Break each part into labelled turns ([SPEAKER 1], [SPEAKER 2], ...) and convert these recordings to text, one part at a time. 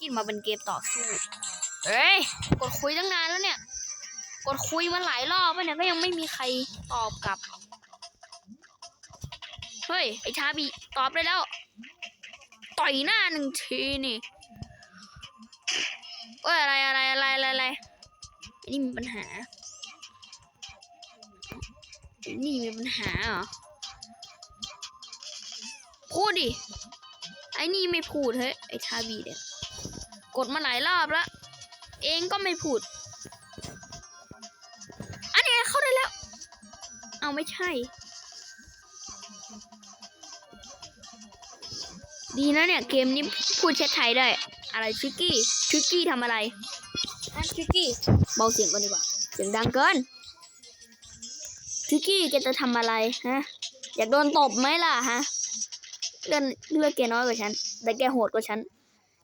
[SPEAKER 1] กินมาเป็นเกมต่อสู้เฮ้ย กดคุยตั้งนานแล้วเนี่ย กดคุยมาหลายรอบแล้วเนี่ยก็ยังไม่มีใครตอบกลับ เฮ้ย ไอชาบีตอบได้แล้ว ต่อยหน้าหนึ่งทีนี่เอ้ยอะไรอะไรอะไรอะไรอะไรไอ้นี่มีปัญหาไอ้นี่มีปัญหาเหรอ พูดดิ ไอ้นี่ไม่พูดเฮ้ย ไอ้ชาบีเนี่ย กดมาหลายรอบแล้ว เองก็ไม่พูด อันนี้เข้าได้แล้ว เอาไม่ใช่ ดีนะเนี่ย เกมนี้พูดเช็ดไทยได้ อะไรทริกกี้ทริกกี้ทำอะไรอะทริกกี้เบาเสียงก่อนดีกว่า เสียงดังเกินทริกกี้แกจะทำอะไรฮะ อยากโดนตบไหมล่ะฮะเลือดเลือดแกน้อยกว่าฉัน แต่แกโหดกว่าฉัน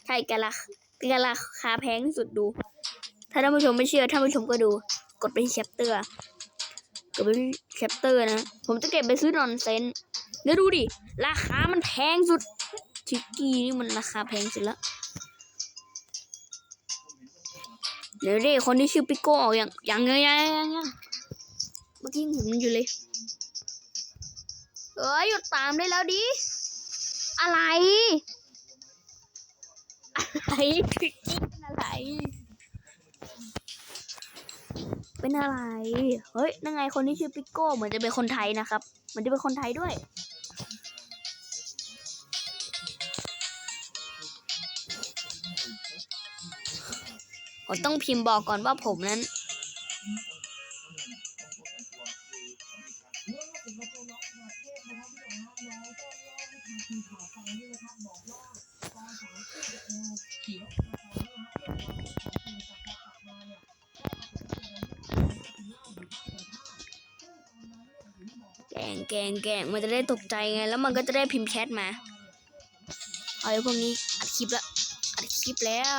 [SPEAKER 1] ใช่แกละ แกราคาแพงที่สุดดู ถ้าท่านผู้ชมไม่เชื่อท่านผู้ชมก็ดู กดไปที่แชปเตอร์กดไปที่แชปเตอร์นะ ผมจะเก็บไปซื้อนอนเซนเดี๋ยวดูดิ ราคามันแพงสุดชิกกี้นี่มันราคาแพงสุดละเดี๋ยวดิคนที่ชื่อปิโก้ออกอย่างยังยังยังยังยังเมื่อกี้ยังเห็นมันอยู่เลยเอ้ยหยุดตามได้แล้วดิ อะไร อะไรคือจริงเป็นอะไร เป็นอะไร เฮ้ยนั่นไงคนที่ชื่อปิโก้เหมือนจะเป็นคนไทยนะครับ เหมือนจะเป็นคนไทยด้วย ผมต้องพิมพ์บอกก่อนว่าผมนั้น แกงแกงแกงมันจะได้ตกใจไง แล้วมันก็จะได้พิมพ์แชทมาเอาไอ้พวกนี้อัดคลิปละอัดคลิปแล้ว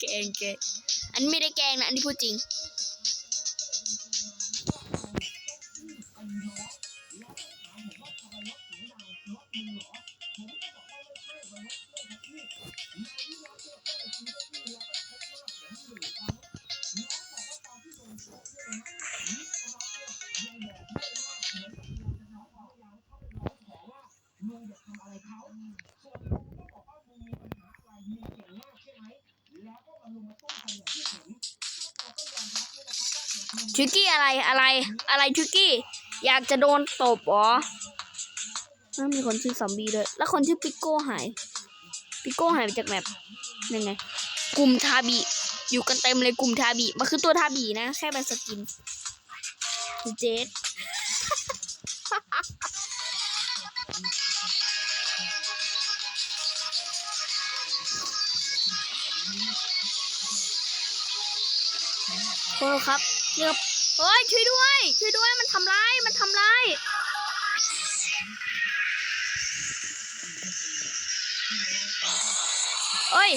[SPEAKER 1] แกงแกงอันนี้ไม่ได้แกงนะ อันนี้พูดจริง ทริกกี้อะไรอะไรอะไรทริกกี้ อยากจะโดนตบหรอแล้วมีคนชื่อซัมบี้ด้วย แล้วคนชื่อปิโก้หาย ปิโก้หายไปจากแมปยังไง กลุ่มทาบีอยู่กันเต็มเลยกลุ่มทาบีมันคือตัวทาบีนะ แค่เป็นสกินเจส โทษครับเงียบเฮ้ยช่วยด้วย ช่วยด้วยมันทำร้ายมันทำร้ายเอ้ย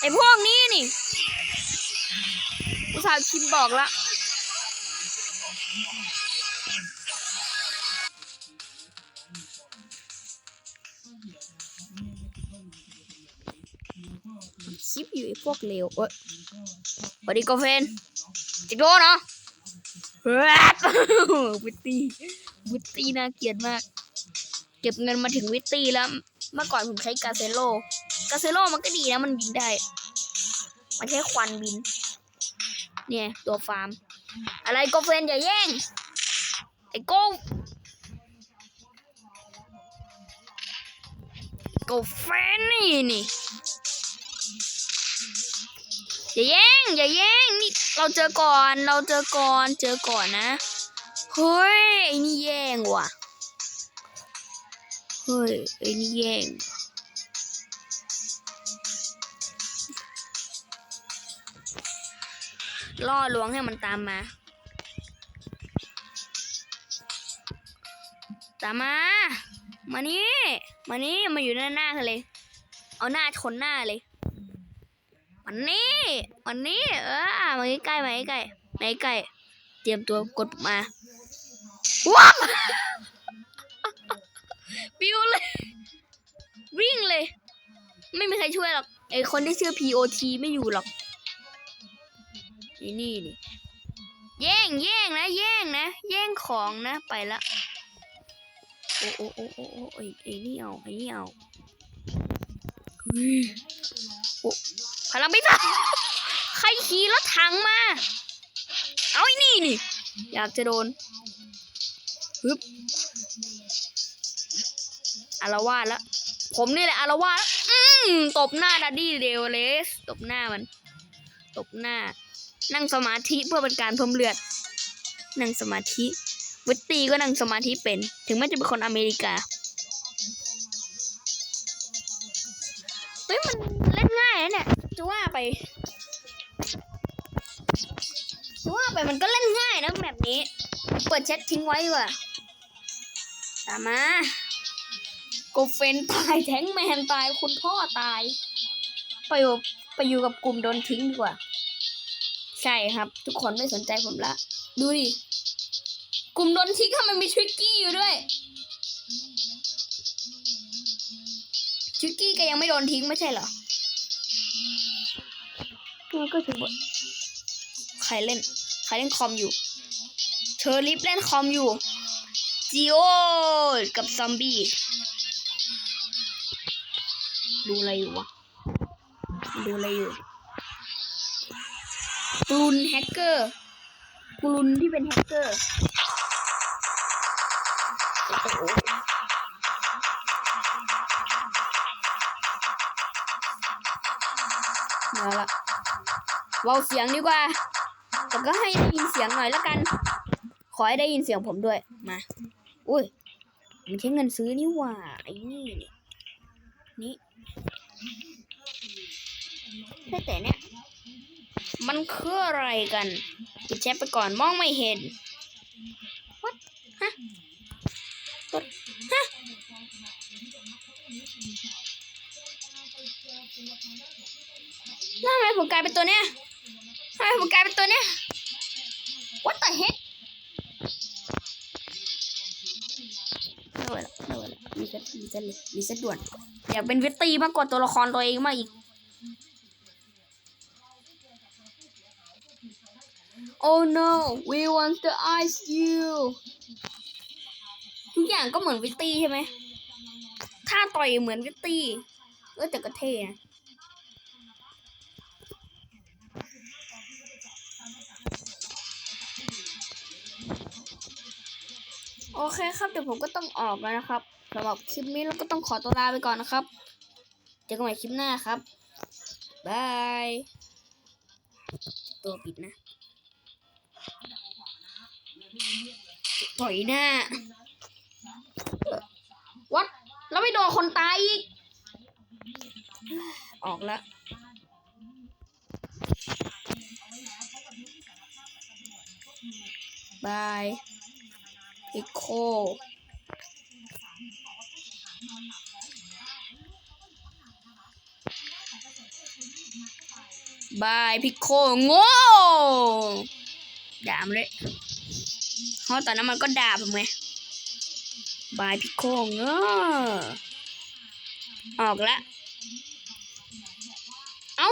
[SPEAKER 1] ไอพวกนี้นี่อุตส่าห์พิมพ์บอกละ พวกเลวเอ้ยสวัสดีกาแฟนจะโดนเหรอแรดวิตตี้วิตตี้น่าเกลียดมาก เก็บเงินมาถึงวิตตี้แล้ว เมื่อก่อนผมใช้กาเซโลกาเซโลมันก็ดีนะมันบินได้ มันใช้ควันบิน เนี่ย ตัวฟาร์ม อะไรโกเฟนอย่าแย่ง ไอ้โกโกเฟนนี่นี่ อย่าแย่งอย่าแย่งนี่เราเจอก่อนเราเจอก่อนเจอก่อนนะเฮ้ยไอ้นี่แย่งว่ะเฮ้ยไอ้นี่แย่งล่อลวงให้มันตามมา ตามมา มานี่ มานี่ มาอยู่หน้าหน้าเลย เอาหน้าชนหน้าเลย มันนี่มันนี่เออมาใกล้ๆมาใกล้ๆมาใกล้ๆเตรียมตัวกดปุ่มมาว้าวปิวเลย วิ่งเลย ไม่มีใครช่วยหรอกไอคนที่ชื่อ POT ไม่อยู่หรอกไอ้นี่นี่แย่งแย่งนะแย่งนะ แย่งของนะไปละโอ้โอ้โอ้โอ้โอ้ไอ้ไอ้นี่เอาไอ้นี่เอาเฮ้ยโอ้ พลังไม่พอใครขี่รถถังมา เอาไอ้นี่นี่ อยากจะโดนฮึบอารวาสล้วผมนี่แหละอารวาสอืมตบหน้าดัดดี้เดวเลส ตบหน้ามัน ตบหน้า นั่งสมาธิเพื่อเป็นการเพิ่มเลือด นั่งสมาธิวิตตี้ก็นั่งสมาธิเป็น ถึงแม้จะเป็นคนอเมริกา เฮ้ยมัน ไปจะว่าไปมันก็เล่นง่ายนะแบบนี้ เปิดแชททิ้งไว้ดีกว่าตามมาโกเฟนตายแท้งแมนตายคุณพ่อตาย ไปอยู่ไปอยู่กับกลุ่มโดนทิ้งดีกว่า ใช่ครับ ทุกคนไม่สนใจผมละ ดูดิ กลุ่มโดนทิ้งทำไมมีทริกกี้อยู่ด้วยทริกกี้ก็ยังไม่โดนทิ้งไม่ใช่เหรอ มันก็ถือว่าใครเล่น ใครเล่นคอมอยู่ เชอริฟเล่นคอมอยู่ จิโอกับซอมบี้ ดูอะไรอยู่วะ ดูอะไรอยู่กลุนแฮกเกอร์กลุนที่เป็นแฮกเกอร์ เบาเสียงดีกว่าแต่ก็ให้ได้ยินเสียงหน่อยแล้วกัน ขอให้ได้ยินเสียงผมด้วย มา อุ้ยผมใช้เงินซื้อนี่หว่า ไอ้นี่ นี่นี่แต่แต่เนี่ย มันคืออะไรกันปิดแชทไปก่อนมองไม่เห็น What ฮะกดฮะแล้วทำไมผมกลายเป็นตัวเนี้ยทำ ไมผมกลายเป็นตัวเนี้ย What the heck ไม่ไหวละไม่ไหวละรีเซ็ตรีเซ็ตเลยรีเซ็ตด่วนอยากเป็นวิตตี้มากกว่าตัวละครตัวเองมากอีก Oh no we want to ice you ทุกอย่างก็เหมือนวิตตี้ใช่ไหม ถ้าต่อยเหมือนวิตตี้เออแต่ก็เท่นะ โอเคครับเดี๋ยวผมก็ต้องออกแล้วนะครับสำหรับคลิปนี้เราก็ต้องขอตัวลาไปก่อนนะครับ เจอกันใหม่คลิปหน้าครับบายตัวปิดนะต่อยหน้าวัดแล้วไม่โดนคนตายอีก ออกแล้วบาย พิโคบายพิโคโง่ด่ามเลยเพราะตอนนั้นมันก็ด่าผมไงบายพิโคโง่ออกล้วเอ้า